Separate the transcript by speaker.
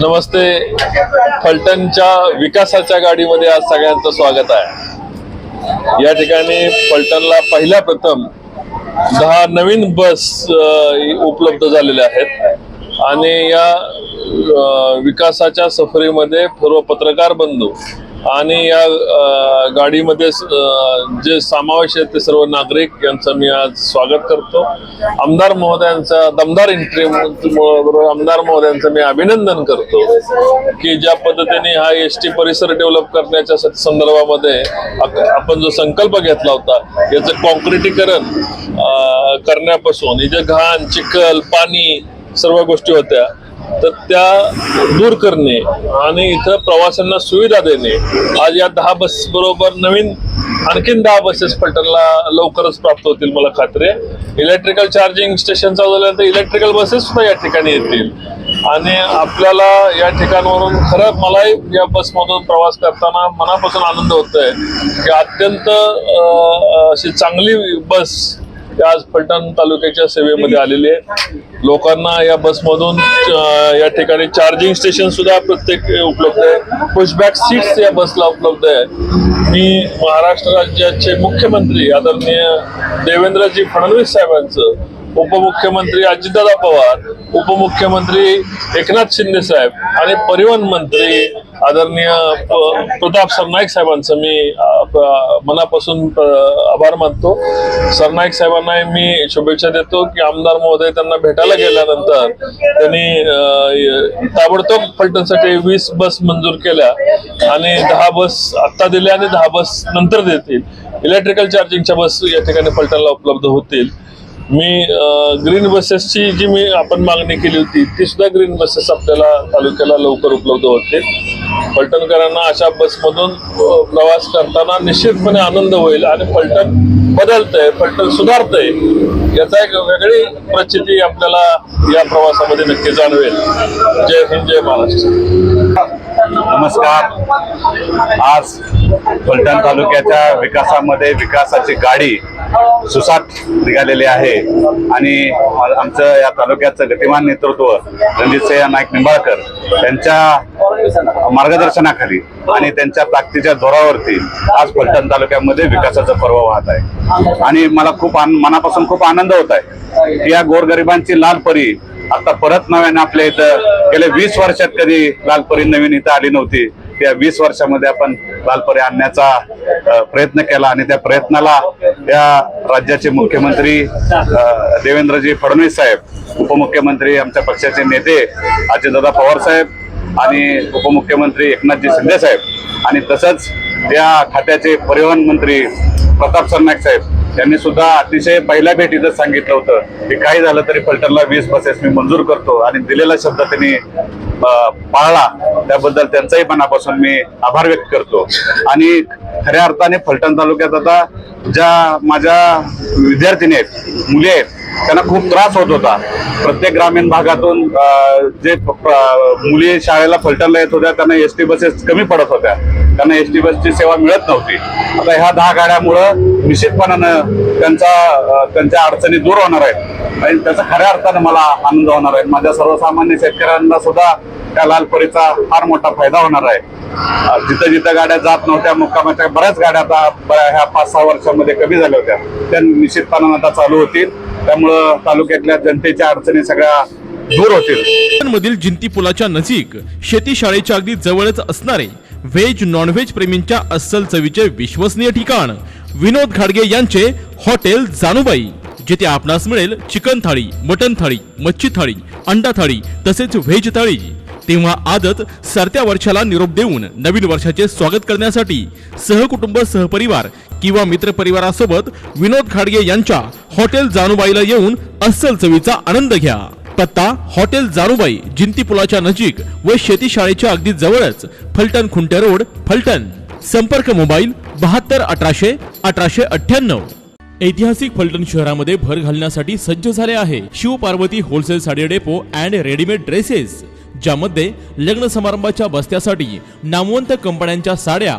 Speaker 1: नमस्ते. फलटणच्या विकासाच्या गाडीमध्ये आज सगळ्यांचं स्वागत आहे. या ठिकाणी फलटणला पहिल्या प्रथम दहा नवीन बस उपलब्ध झालेल्या आहेत. आणि या विकासाच्या सफरीमध्ये सर्व पत्रकार बंधू आणि या गाडीमध्ये जे समावेश आहेत ते सर्व नागरिक यांचं मी आज स्वागत करतो. आमदार महोदयांचा दमदार एंट्री बरोबर आमदार महोदयांचं मी अभिनंदन करतो की ज्या पद्धतीने हा एस टी परिसर डेव्हलप करण्याच्या स- संदर्भामध्ये आपण जो संकल्प घेतला होता याचं कॉन्क्रिटीकरण करण्यापासून इथे घाण चिखल पाणी सर्व गोष्टी होत्या तर त्या दूर करणे आणि इथं प्रवाशांना सुविधा देणे. आज या दहा बस बरोबर नवीन आणखीन दहा बसेस पलटणला लवकरच प्राप्त होतील मला खात्री आहे. इलेक्ट्रिकल चार्जिंग स्टेशन चालू झाल्यानंतर इलेक्ट्रिकल बसेस सुद्धा या ठिकाणी येतील. आणि आपल्याला या ठिकाणावरून खरं मलाही या बसमधून प्रवास करताना मनापासून आनंद होतोय की अत्यंत अशी चांगली बस आज फलटण तालुक्याच्या सेवेमध्ये आलेले आहेत. लोकांना या बसमधून या ठिकाणी चार्जिंग स्टेशन सुद्धा प्रत्येक उपलब्ध आहे. पुशबॅक सीट्स या बसला उपलब्ध आहे. मी महाराष्ट्र राज्याचे मुख्यमंत्री आदरणीय देवेंद्रजी फडणवीस साहेबांचं उपमुख्यमंत्री अजितदादा पवार उपमुख्यमंत्री एकनाथ शिंदे साहेब आणि परिवहन मंत्री आदरणीय प्रताप सरनाईक साहेबांचं मी मनापासून आभार मानतो. सरनाईक साहेबांना मी शुभेच्छा देतो की आमदार महोदय त्यांना भेटायला गेल्यानंतर त्यांनी ताबडतोब फलटणसाठी वीस बस मंजूर केल्या आणि दहा बस आत्ता दिल्या आणि दहा बस नंतर देतील. इलेक्ट्रिकल चार्जिंगच्या बस या ठिकाणी फलटणला उपलब्ध होतील. मी ग्रीन बसेसची जी मी आपण मागणी केली होती ती सुद्धा ग्रीन बसेस आपल्याला तालुक्याला लवकर उपलब्ध होते फलटणकरांना अशा बसमधून प्रवास करताना निश्चितपणे आनंद होईल आणि फलटण बदलतंय फलटण सुधारतंय याचा एक वेगळी प्रचिती आपल्याला या प्रवासामध्ये नक्की जाणवेल. जय हिंद जय महाराष्ट्र.
Speaker 2: नमस्कार. आज फलटण तालुक्याच्या विकासामध्ये विकासाची गाडी सुसाट निघालेली आहे. आणि आमचं या तालुक्याचं गतिमान नेतृत्व रणजितसिंह नाईक निंबाळकर त्यांच्या मार्गदर्शनाखाली आणि त्यांच्या ताकदीच्या जोरावरती आज फलटण तालुक्यामध्ये विकासाचं पर्व वाहत आहे. आणि मला खूप मनापासून खूप आनंद होत आहे की या गोरगरिबांची लाल परी आता परत नव्याने आपल्या इथं गेल्या वीस वर्षात कधी लालपरी नवीन इथं आली नव्हती. त्या वीस वर्षामध्ये आपण लालपरी आणण्याचा प्रयत्न केला आणि त्या प्रयत्नाला या राज्याचे मुख्यमंत्री देवेंद्रजी फडणवीस साहेब उपमुख्यमंत्री आमच्या पक्षाचे नेते अजितदादा पवार साहेब आणि उपमुख्यमंत्री एकनाथजी शिंदे साहेब. आणि तसंच त्या खात्याचे परिवहन मंत्री प्रताप सरनाईक साहेब. त्यांनी सुद्धा अतिशय पहिल्या भेटीतच सांगितलं होतं की काही झालं तरी फलटणला वीस बसेस मी मंजूर करतो आणि दिलेला शब्द त्यांनी पाळला. त्याबद्दल त्यांचाही मनापासून मी आभार व्यक्त करतो. आणि खऱ्या अर्थाने फलटण तालुक्यात आता ज्या माझ्या विद्यार्थिनी आहेत मुली आहेत त्यांना खूप त्रास होत होता. प्रत्येक ग्रामीण भागातून जे मुली शाळेला फलटणला येत होत्या त्यांना एस टी बसेस कमी पडत होत्या. त्यांना एस टी बसची सेवा मिळत नव्हती. आता ह्या दहा गाड्यामुळं निश्चितपणानं त्यांचा त्यांच्या अडचणी दूर होणार आहेत. आणि त्याचा खऱ्या अर्थानं मला आनंद होणार आहे. माझ्या सर्वसामान्य शेतकऱ्यांना सुद्धा त्या लालपरीचा फार मोठा फायदा होणार आहे. जिथं जिथं गाड्या जात नव्हत्या मुक्कामाच्या बऱ्याच गाड्या आता ब- ह्या पाच सहा वर्षामध्ये कमी झाल्या होत्या. त्या निश्चितपणानं आता चालू होतील. त्यामुळं तालुक्यातल्या जनतेच्या अडचणी सगळ्या दूर होतील.
Speaker 3: मधील जिंती पुलाच्या नजीक शेती शाळेच्या अगदी जवळच असणारे व्हेज नॉनव्हेज प्रेमींच्या अस्सल चवीचे विश्वसनीय ठिकाण. विनोद घाडगे यांचे हॉटेल जानुबाई जिथे आपणास मिळेल चिकन थाळी मटन थाळी मच्छी थाळी अंडा थाळी तसेच व्हेज थाळी. तेव्हा आजच सरत्या वर्षाला निरोप देऊन नवीन वर्षाचे स्वागत करण्यासाठी सहकुटुंब सहपरिवार किंवा मित्रपरिवारासोबत विनोद खाडगे यांच्या हॉटेल जानुबाईला येऊन अस्सल चवीचा आनंद घ्या. पत्ता हॉटेल जानुबाई जिंती पुलाच्या नजीक व शेती शाळेच्या अगदी जवळच फलटण खुंटे रोड फलटण. संपर्क मोबाईल बहात्तर अठराशे अठराशे अठ्ठ्याण्णव. ऐतिहासिक फलटण शहरामध्ये भर घालण्यासाठी सज्ज झाले आहे Shiv Parvati wholesale sari depot and readymade dresses ज्यामध्ये लग्न समारंभाच्या बस्त्यासाठी नामवंत कंपन्यांच्या साड्या